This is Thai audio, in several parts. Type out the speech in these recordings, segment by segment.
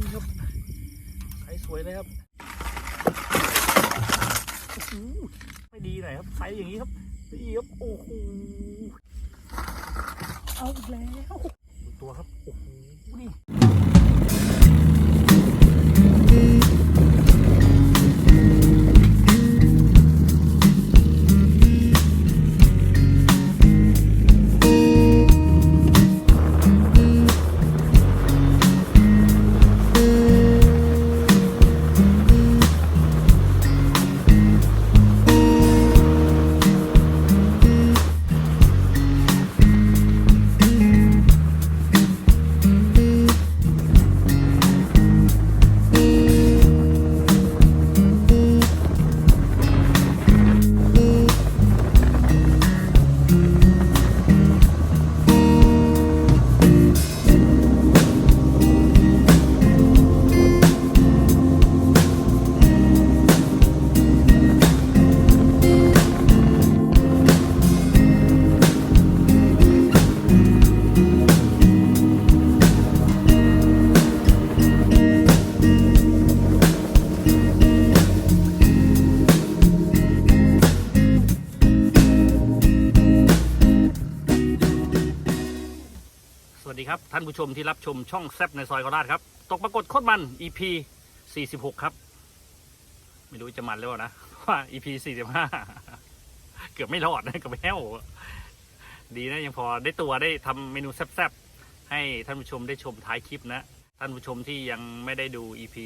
นี่ครับไซส์สวยเลยครับไม่ดีหน่อยครับไซส์อย่างนี้ครับนี่ครับโอ้โหเอาอีกแล้วดูตัวครับโอ้โหนี่ ชมที่รับชมช่องแซบในซอยโคราชครับ ตกปรากฏโคตรมัน EP 46 ครับ ไม่รู้จะมันหรือเปล่านะว่า EP 45 เกือบไม่รอดนะกือบแห้วดีนะยังพอได้ตัวได้ทำเมนูแซบๆ ให้ท่านผู้ชมได้ชมท้ายคลิปนะ ท่านผู้ชมที่ยังไม่ได้ดู EP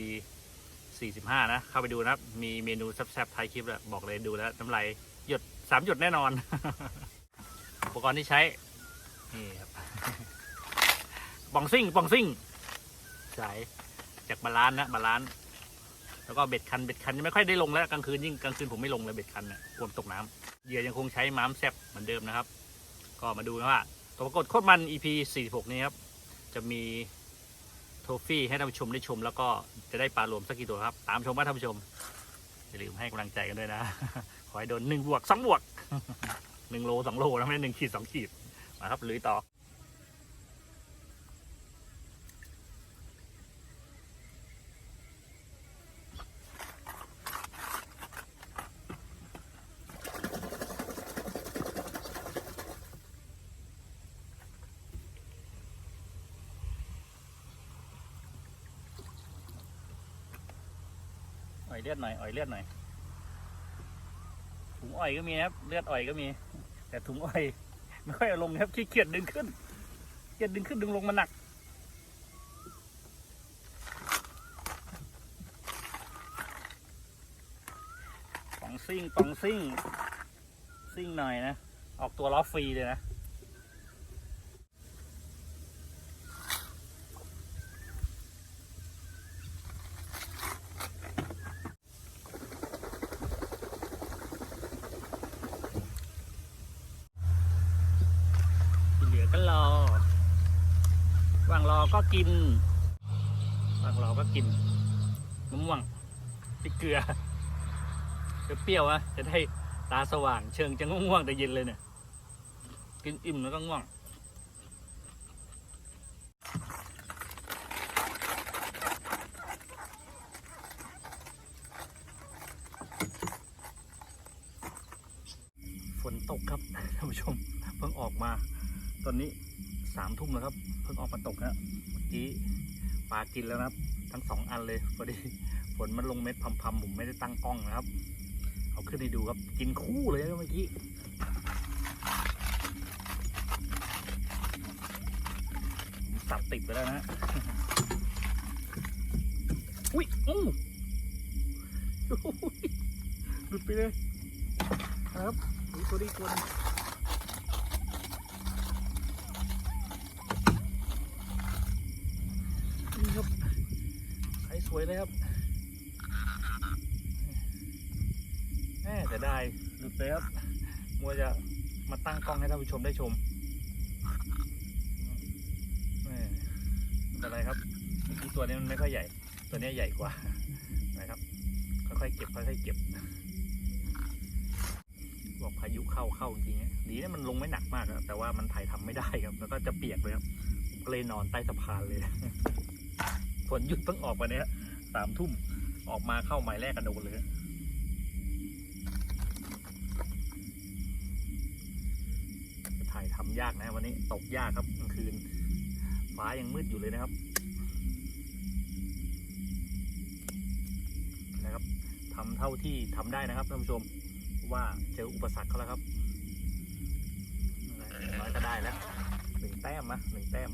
45 นะ เข้าไปดูนะครับ มีเมนูแซบๆท้ายคลิปแล้วบอกเลยดูแล้วน้ำลายหยดสามหยดแน่นอน อุปกรณ์ที่ใช้ นี่ครับ ปองซิ่งปองซิ่งสายจากบาลานนะบาลานแล้วก็เบ็ดคันเบ็ดคันยังไม่ค่อยได้ลงแล้วกลางคืนยิ่งกลางคืนผมไม่ลงเลยเบ็ดคันนี่ยกลัวตกน้ำเหยื่อยังคงใช้ม้ามแซบเหมือนเดิมนะครับ ก็มาดูนะว่าตัวปรากฏโคตรมัน EP 46 นี้ครับจะมีโทฟี่ให้ท่านผู้ชมได้ชม แล้วก็จะได้ปลารวมสักกี่ตัวครับ ตามชมว่าท่านผู้ชมอย่าลืมให้กำลังใจกันด้วยนะ ขอให้โดนหนึ่งบวกสองบวกหนึ่งโลสองโลนะไม่หนึ่งขีดสองขีดมาครับลุยต่อ อ่อยเลือดหน่อยอ่อยเลือดหน่อยถุงอ่อยก็มีนะครับ เลือดอ่อยก็มี แต่ถุงอ่อยไม่ค่อยเอาลงครับขี้เกียจดึงขึ้นเกียจดึงขึ้นดึงลงมันหนักปองซิ่งปองซิ่งซิ่งหน่อยนะ ออกตัวล้อฟรีเลยนะ ที่เหลือก็รอว่างรอ กินว่างรอก็กินมะม่วงพริกเกลือเปรี้ยวอะจะได้ตาสว่าง เชิงจะง่วงแต่เย็นเลยเนี่ย กินอิ่มแล้วก็ง่วงฝนตกครับท่านผู้ชม เพิ่งออกมา ตอนนี้สามทุ่มแล้วครับ เพิ่งออกมาตกนะ กี้ปลากินแล้วนะครับ ทั้งสองอันเลยพอดีฝนมันลงเม็ดพำๆผมไม่ได้ตั้งกล้องนะครับ เอาขึ้นให้ดูครับกินคู่เลยเมื่อกี้สับติดไปแล้วนะอุ้ยอู้หลุดไปเลยครับอุ้ยตัวนี้ตัวนึง วยเลยครับแม่แต่ได้หลุดเลยครับมัวจะมาตั้งกล้องให้ท่านผู้ชมได้ชมแม่ไม่เป็นไรครับอีตัวนี้มันไม่ค่อยใหญ่ ตัวนี้ใหญ่กว่านะครับ ค่อยๆเก็บค่อยๆเก็บ บอกพายุเข้าเข้าจริงๆดีนะมันลงไม่หนักมากครับแต่ว่ามันถ่ายทำไม่ได้ครับ แล้วก็จะเปียกเลยครับก็เลยนอนใต้สะพานเลยฝนหยุดเพิ่งออกไปเนี่ย สามทุ่มออกมาเข้าหมายแรกกันโดนเลยถ่ายทำยากนะวันนี้ตกยากครับกลางคืนฟ้ายังมืดอยู่เลยนะครับนะครับทำเท่าที่ทำได้นะครับท่านผู้ชมว่าเจออุปสรรคเขาแล้วครับน่างน้อยก็ได้แล้วหนึ่งแต้มนะหนึ่งแต้ม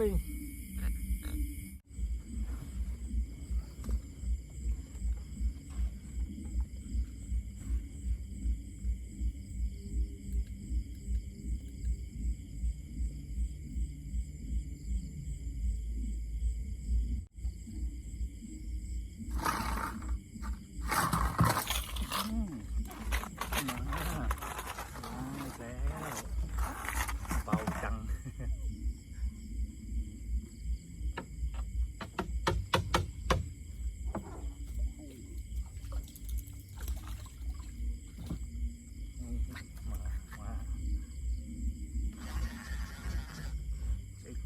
นั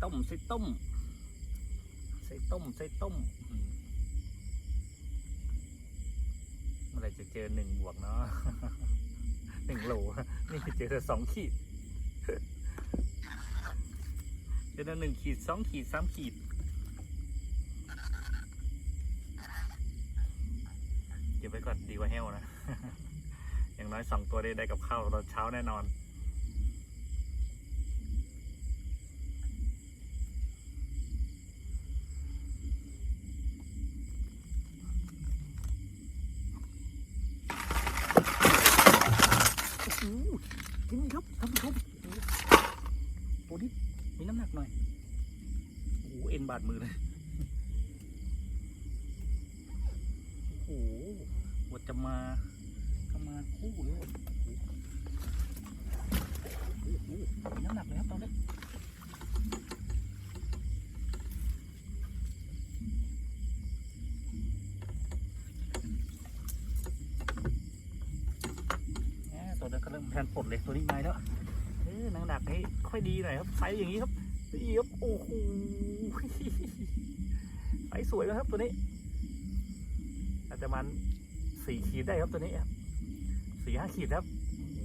ต้มใส่ต้มใส่ต้มใส่ต้มอืมเมื่อไรจะเจอหนึ่งบวกเนาะหนึ่งโหลนี่เจอแต่สองขีดเจอแต่หนึ่งขีดสองขีดสามขีด เก็บไว้ก่อนดีกว่าแห้วนะ อย่างน้อยสองตัวได้ได้กับข้าวตอนเช้าแน่นอน กินนี่ครับท่านผู้ชมโอ้โหตัวนี้มีน้ำหนักหน่อยโอ้โหเอ็นบาดมือเลยโอ้โหว่าจะมาก็มาคู่เลยโอ้โหมีน้ำหนักเลยครับตอนนี้แหมตัวนั้นก็เริ่มแทนป ลดเลยตัวนี้มาแล้วเออน้ำหนักให้ค่อยดีหน่อยครับไซส์อย่างนี้ครับนี่ครับโอ้โหไซส์สวยแล้วครับตัวนี้ อาจจะมันสี่ขีดได้ครับตัวนี้ครับสี่ห้าขีดครับโอ้โห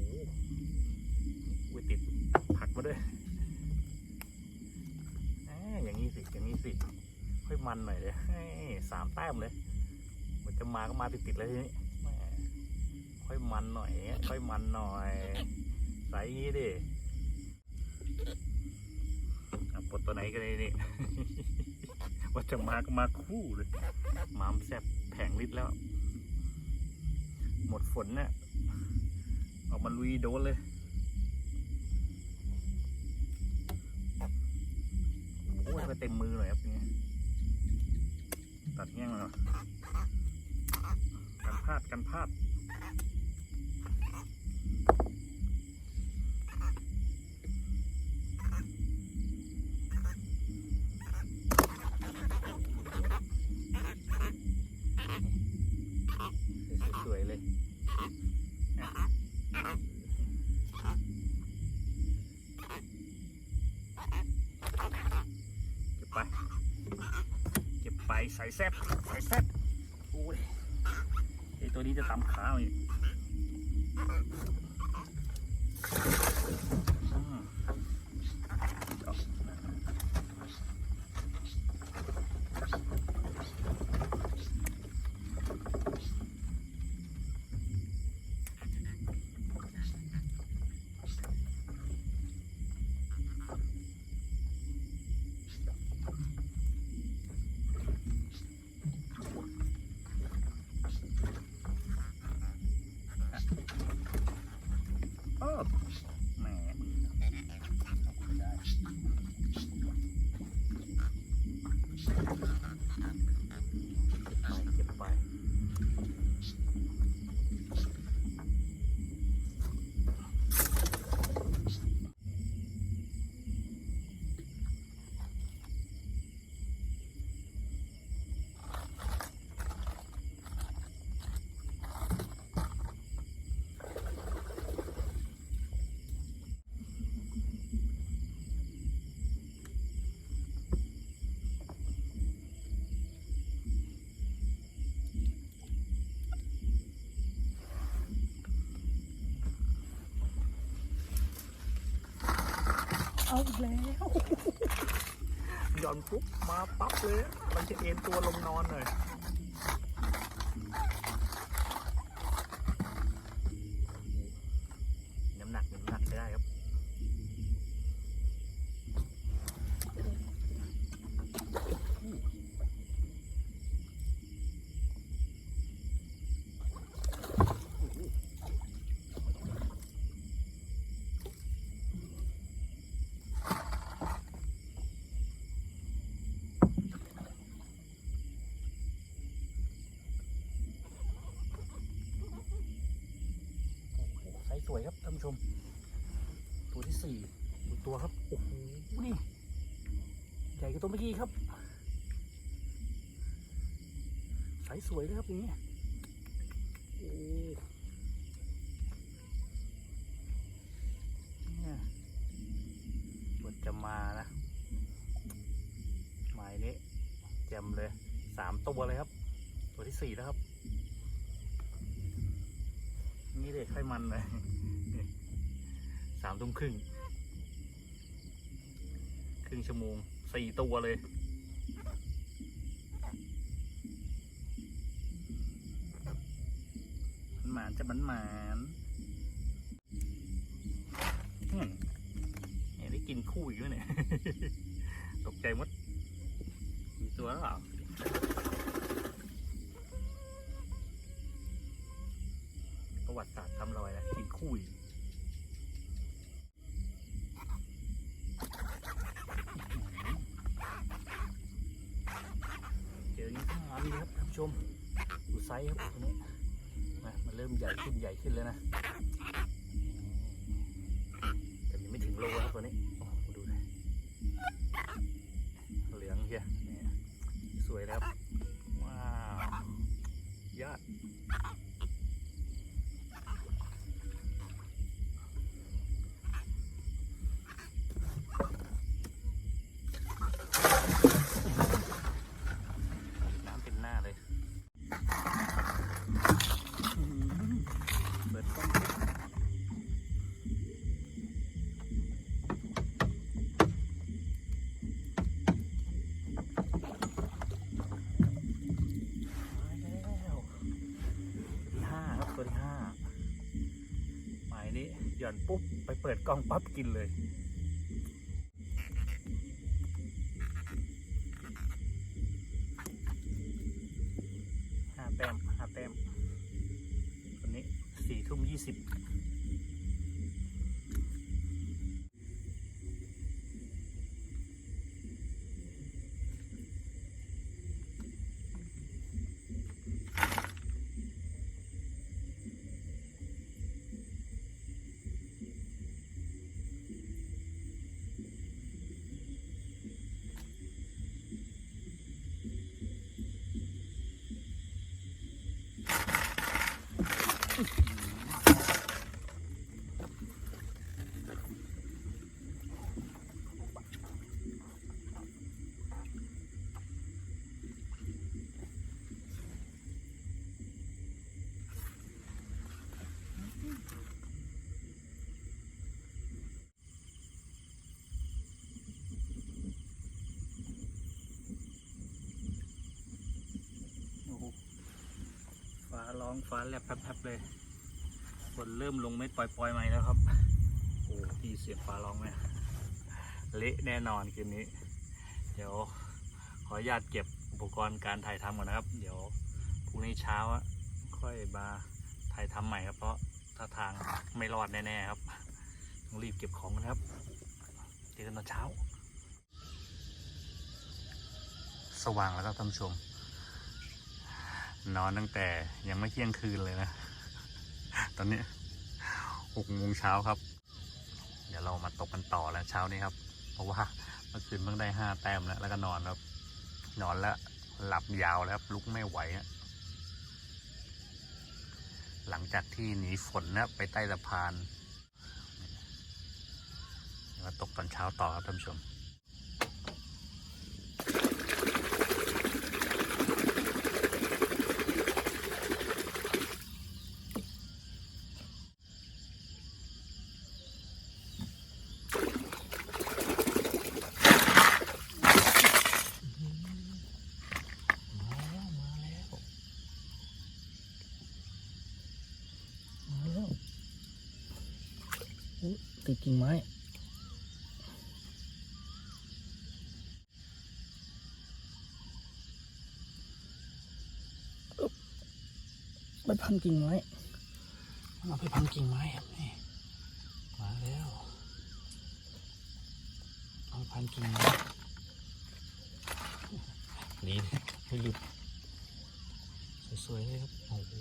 อุ้ยติดผักมาด้วยแหมอย่างนี้สิอย่างนี้สิค่อยมันหน่อยเลยสามแต้มเลย มันจะมาก็มาติดๆเลยทีนี้ค่อยมันหน่อยค่อยมันหน่อย ใส่อย่างนี้ดิปลดตัวไหนกันเลยนี่ ว่าจะมาก็มาคู่เลยมามแซบแผงลิตรแล้ว หมดฝนเนี่ยออกมาลุยโดนเลยโอ้ยก็เต็มมือหน่อยครับเนี่ยตัดแง่งเลยเหรอกันพลาดกันพลาด แซบใส่แซบโอ้ยไอตัวนี้จะตำขาอีก เอาอีกแล้วหย่อนปุ๊บมาปั๊บเลย มันจะเอ็นตัวลงนอนเลย สวยครับท่านผู้ชม ตัวที่สี่ดูตัวครับ โอ้โห นี่ ใหญ่กว่าตัวเมื่อกี้ครับไซส์สวยเลยครับอย่างนี้โอ้เนี่ยบทจะมานะหมายนี้แจมเลยสามตัวเลยครับ ตัวที่สี่แล้วครับ นี่เด็กไขมันเลยามทุ่มครึ่ง ครึ่งชั่วโมงสี่ตัวเลย มันหมานจะมันหมานเนี่ยได้กินคู่อีกแล้วเนี่ย ตกใจมด มีตัวหรือเปล่าประวัติศาสตร์ทำรอยนะกินคู่อีกเจออย่างนี้ต้องมาดีครับท่านผู้ชม ดูไซส์ครับตัวนี้นะมันเริ่มใหญ่ ขึ้นเลยนะ เปิดกล้องปั๊บกินเลย ร้องฟ้าแลบแป๊บๆเลยฝนเริ่มลงไม่ปล่อยๆใหม่แล้วครับ โอ้ดีเสียงฟ้าร้องไหมเละแน่นอนคืนนี้ เดี๋ยวขออนุญาตเก็บอุปกรณ์การถ่ายทำก่อนนะครับ เดี๋ยวพรุ่งนี้เช้าอะค่อยมาถ่ายทำใหม่ครับ เพราะถ้าทางไม่รอดแน่ๆครับต้องรีบเก็บของนะครับเจอกันตอนเช้า สว่างแล้วครับท่านผู้ชม นอนตั้งแต่ยังไม่เที่ยงคืนเลยนะ ตอนนี้หกโมงเช้าครับ เดี๋ยวเรามาตกกันต่อแล้วเช้านี้ครับ เพราะว่าเมื่อคืนเพิ่งได้ห้าแต้มแล้วแล้วก็นอนครับ นอนแล้วหลับยาวแล้วครับลุกไม่ไหวฮะหลังจากที่หนีฝนนะไปใต้สะพานมาตกตอนเช้าต่อครับท่านผู้ชม ติดกิ่งไม้ ไปพันกิ่งไม้เอาไปพันกิ่งไม้ครับนี่มาแล้วเอาพันกิ่งไม้นี่ไม่หลุดสวยๆเลยครับโอ้โห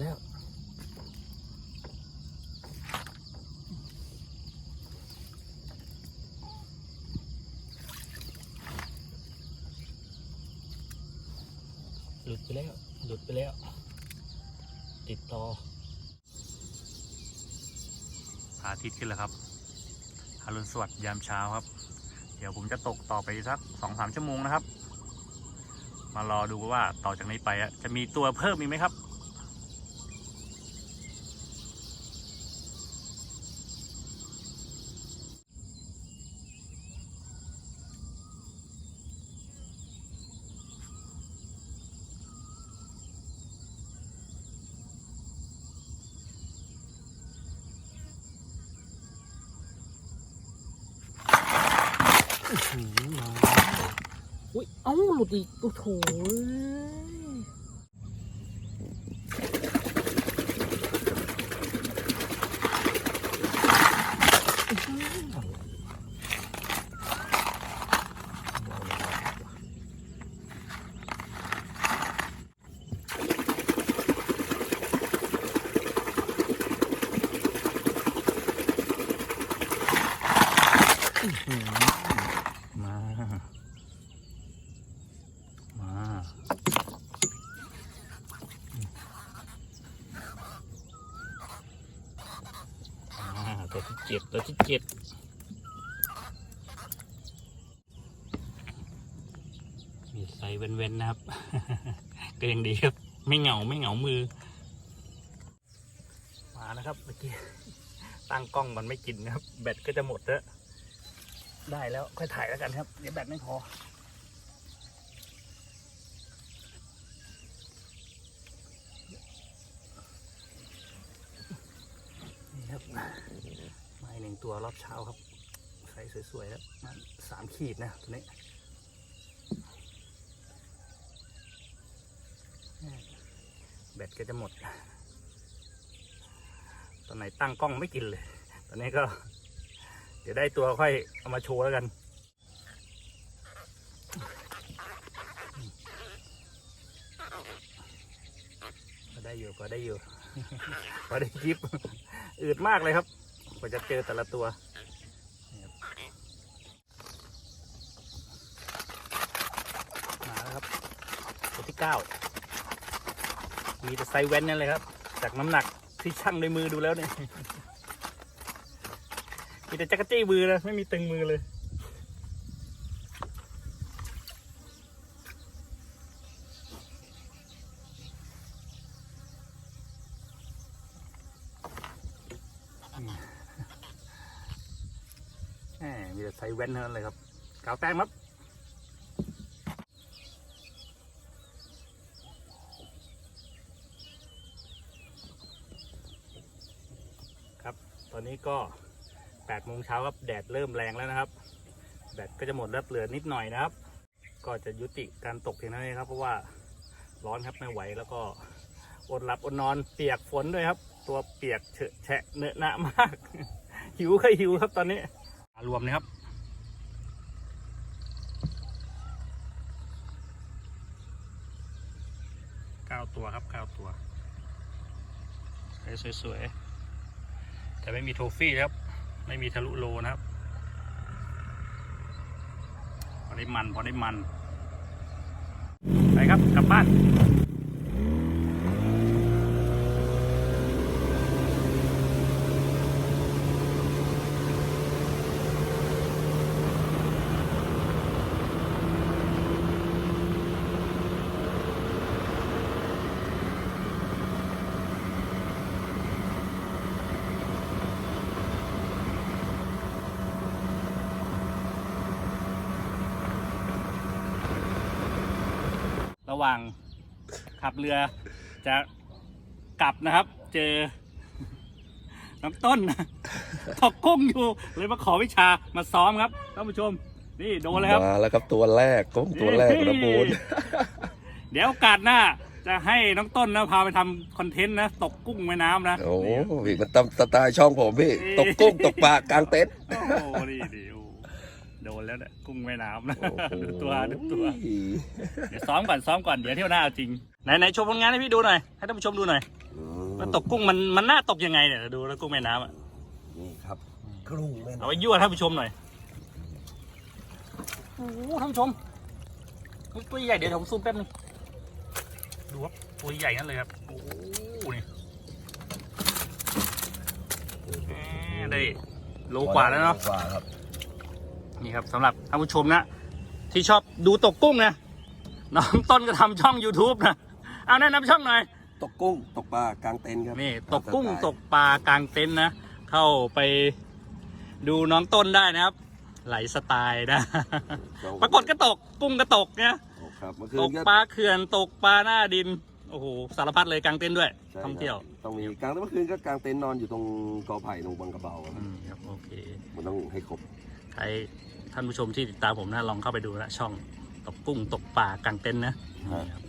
แล้ว หลุดไปแล้ว หลุดไปแล้ว ติดต่อพระอาทิตย์ขึ้นแล้วครับอรุณสวัสดิ์ยามเช้าครับ เดี๋ยวผมจะตกต่อไปสักสองสามชั่วโมงนะครับ มารอดูว่าต่อจากนี้ไปจะมีตัวเพิ่มอีกไหมครับ อุ้ย เอ้าหลุดอีกโอ้โถยอื้อหืออื้อหือมา มา อ่าตัวที่เจ็ดตัวที่เจ็ดมีไซส์เว้นๆนะครับ ก็ยังดีครับ ไม่เหงาไม่เหงามือ มานะครับเมื่อกี้ตั้งกล้องมันไม่กินนะครับ แบตก็จะหมดแล้วได้แล้วค่อยถ่ายแล้วกันครับ เดี๋ยวแบตไม่พอนี่ครับมาอีกหนึ่งตัวรอบเช้าครับใส่สวยๆแล้วสามขีดนะตัวนี้ แบตก็จะหมด ตอนไหนตั้งกล้องไม่กินเลย ตอนนี้ก็ เดี๋ยวได้ตัวค่อยเอามาโชว์แล้วกันก็ได้อยู่ก็ได้อยู่พอได้คลิปอืดมากเลยครับกว่าจะเจอแต่ละตัวมาแล้วครับตัวที่เก้า มีแต่ไซส์แว้นนั่นเลยครับ จากน้ำหนักที่ชั่งในมือดูแล้วเนี่ยมีแต่จักรจี้มือนะไม่มีตึงมือเลยมมีแต่ไซส์แว้นเท่านั้นเลยครับกาวแต้มครับ ครับ ตอนนี้ก็8โมงเช้าครับแดดเริ่มแรงแล้วนะครับแบตก็จะหมดแล้วเหลือนิดหน่อยนะครับ ก็จะยุติการตกเพียงเท่านี้ครับ เพราะว่าร้อนครับไม่ไหวแล้วก็อดหลับอดนอนเปียกฝนด้วยครับ ตัวเปียกเฉอะแฉะเนอะหนะมาก หิวก็หิวครับตอนนี้รวมนะครับเก้าตัวครับเก้าตัวสวยๆ แต่ไม่มีโทฟี่ครับ ไม่มีทะลุโลนะครับพอได้มันพอได้มัน ไปครับกลับบ้าน ว่างขับเรือจะกลับนะครับ เจอ น้ำต้นตกกุ้งอยู่ เลยมาขอวิชามาซ้อมครับท่านผู้ชม นี่โดนเลยครับมาแล้วครับตัวแรกกุ้งตัวแรกนะบูนเดี๋ยวโอกาสหน้าจะให้น้องต้นนะพาไปทำคอนเทนต์นะ ตกกุ้งแม่น้ำนะ โอ้โหนี่พี่มันตามสไตล์ช่องผมพี่ ตกกุ้งตกปลากลางเต็นท์โอ้โหนี่ดิ โอ้โดนแล้วเนี่ยกุ้งแม่น้ำนะโอ้โหดูตัวดูตัวเดี๋ยวซ้อมก่อนซ้อมก่อนเดี๋ยวเที่ยวหน้าเอาจริงไหนไหนโชว์ผลงานให้พี่ดูหน่อยให้ท่านผู้ชมดูหน่อยอืมว่าตกกุ้งมันมันน่าตกยังไงเนี่ยดูแล้วกุ้งแม่น้ำอะนี่ครับกุ้งแม่เอาน้ำไว้ยั่วท่านผู้ชมหน่อยโอ้โหท่านผู้ชมเฮ้ยตัวใหญ่เดี๋ยวผมซูมแป๊บนึงดูครับตัวใหญ่นั่นเลยครับโอ้โหนี่แหมได้โลกว่าแล้วเนาะโกว่าครับ นี่ครับสำหรับท่านผู้ชมนะ ที่ชอบดูตกกุ้งนะน้องต้นก็ทำช่อง YouTube นะ เอาแนะนำช่องหน่อย ตกกุ้งตกปลากลางเต็นท์ครับนี่ตกกุ้งามสไตกปลากลางเต็นท์นะ เข้าไปดูน้องต้นได้นะครับ ไหลสไตล์นะ ปรากฏก็ตกกุ้งก็ตกเนี่ยตกครับเมื่อคืตนกก็ปลาเขื่อนตกปลาหน้าดิน โอ้โหสารพัดเลยกลางเต็นท์ด้วยใช่ท่องเที่ยวครับต้องมีกลางเมื่อคืนก็กลางเต็นท์นอนอยู่ตรงกอไผ่ตรงบังกระเบาครับอืมครับโอเค มันต้องให้ครบ ใคร ท่านผู้ชมที่ติดตามผมนะลองเข้าไปดูนะช่องตกกุ้งตกปลากลางเต็นท์นะนี่ครับ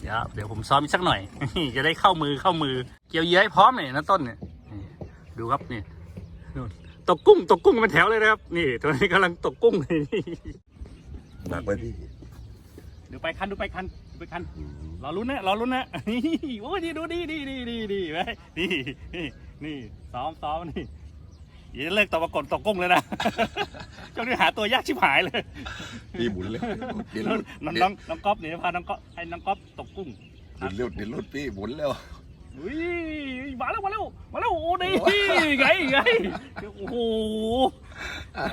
เดี๋ยวเดี๋ยวผมซ้อมอีกสักหน่อย จะได้เข้ามือเข้ามือ เกี่ยวเหยื่อให้พร้อมเลยนะต้นเนี่ยนี่ดูครับนี่นู่นตกกุ้งตกกุ้งเป็นแถวเลยนะครับ นี่ตัวนี้กำลังตกกุ้งนี่หนักไหมพี่ดูไปคันดูไปคันดูไปคันอืมรอลุ้นนะรอลุ้นนะนี่โอ้ยนี่ดูดีดีดีดีดีไว้นี่นี่นี่ซ้อมซ้อมนี่ อย่าเลิกตกปรากฏตกกุ้งเลยนะ ช่วงนี้หาตัวยากชิบหายเลยพี่หมุนเลยเดี๋ยวน้ลุองดน้องน้องก๊อฟเนี่ยพาน้องก๊อฟให้น้องก๊อฟตกกุ้งเดี๋ยวลุดเดี๋ยวลุดพี่หมุนแล้วอุ้ยมาแล้วมาแล้วมาแล้วโอ้ดีไงไงโอ้โห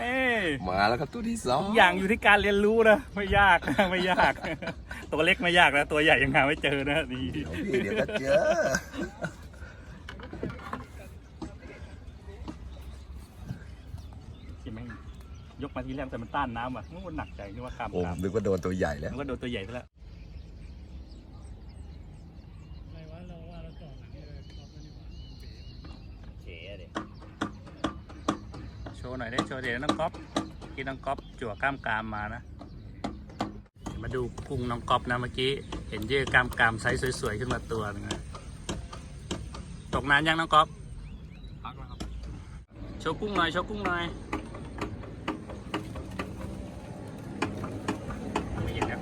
เอ้ยมาแล้วครับตัวที่สองทุกอย่างอยู่ที่การเรียนรู้นะไม่ยากไม่ยาก ตัวเล็กไม่ยากนะตัวใหญ่ยังหาไม่เจอนะนี่เดี๋ยวพี่เดี๋ยวก็เจอ ที่แม่ง ยกมาทีแรกแต่มันต้านน้ำอะมันหนักใจนึกว่าคามผมคามนึกว่าโดนตัวใหญ่แล้ว มันก็โดนตัวใหญ่ไปแล้วโชว์หน่อยได้โชว์เดี๋ยวน้องก๊อฟกินน้องก๊อฟจั่วกล้ามกรามมานะมาดูกุ้งน้องก๊อฟนะเมื่อกี้เห็นเยื่อกล้ามกรามไซส์สวยๆขึ้นมาตัวหนึงนะตกนานยังน้องก๊อฟพักแล้วครับโชว์กุ้งหน่อยโชว์กุ้งหน่อยไม่เห็นครับ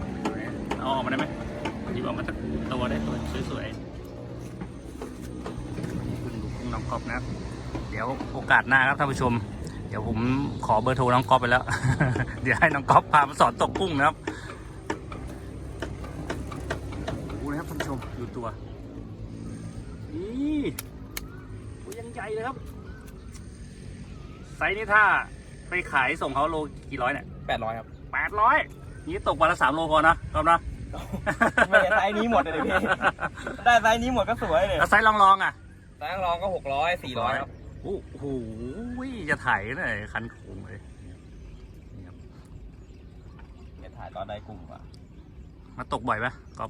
เอาออกมาได้ไหมดีบอกมาสักตัวได้ตัวสวยๆกุ้งดูกุ้งน้องก๊อฟนะครับเดี๋ยวโอกาสหน้าครับท่านผู้ชม เดี๋ยวผมขอเบอร์โทรน้องก๊อฟไปแล้ว เดี๋ยวให้น้องก๊อฟพามาสอนตกกุ้งนะครับดูนะครับท่านผู้ชมดูตัวนี่ตัวยังใหญ่เลยครับ ไซส์นี้ถ้าไปขายส่งเขาโลกี่ร้อยเนี่ยแปดร้อยครับแปดร้อยนี่ตกวันละสามโลพอนะครับนะ ไม่ได้ไซส์นี้หมดเลยดิพี่ได้ไซส์นี้หมดก็สวยเลยแล้วไซส์ลองๆอะไซส์รองก็หกร้อยสี่ร้อยครับโอ้โหจะถ่ายหน่อยคันโขงเลยนี่ครับเนี่ยถ่ายตอนได้กลุ่มอะมาตกบ่อยไหมก็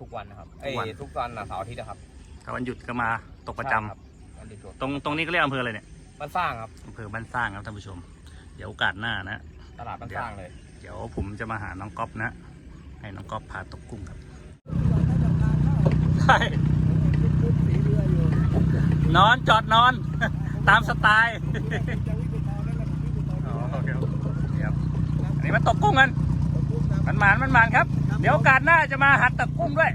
ทุกวันนะครับทุเอ้กยวันทุกวันนะเสาร์อาทิตย์นะครับถ้าวันหยุดก็มาตกประจำใช่ครับวันหยุดตรงตรงนี้ก็เรียกอำเภออะไรเนี่ยบ้านสร้างครับ อำเภอบ้านสร้างครับท่านผู้ชม เดี๋ยวโอกาสหน้านะ ตลาดบ้านสร้างเลย เดี๋ยวผมจะมาหาน้องก๊อฟนะ ให้น้องก๊อฟพาตกกุ้งครับใช่นอนจอดนอน ตามสไตล์อ๋อโอเคเดี๋ยวอันนี้มาตกกุ้งกันมันหมานมันหมานครับ เดี๋ยวโอกาสหน้าจะมาหัดตกกุ้งด้วย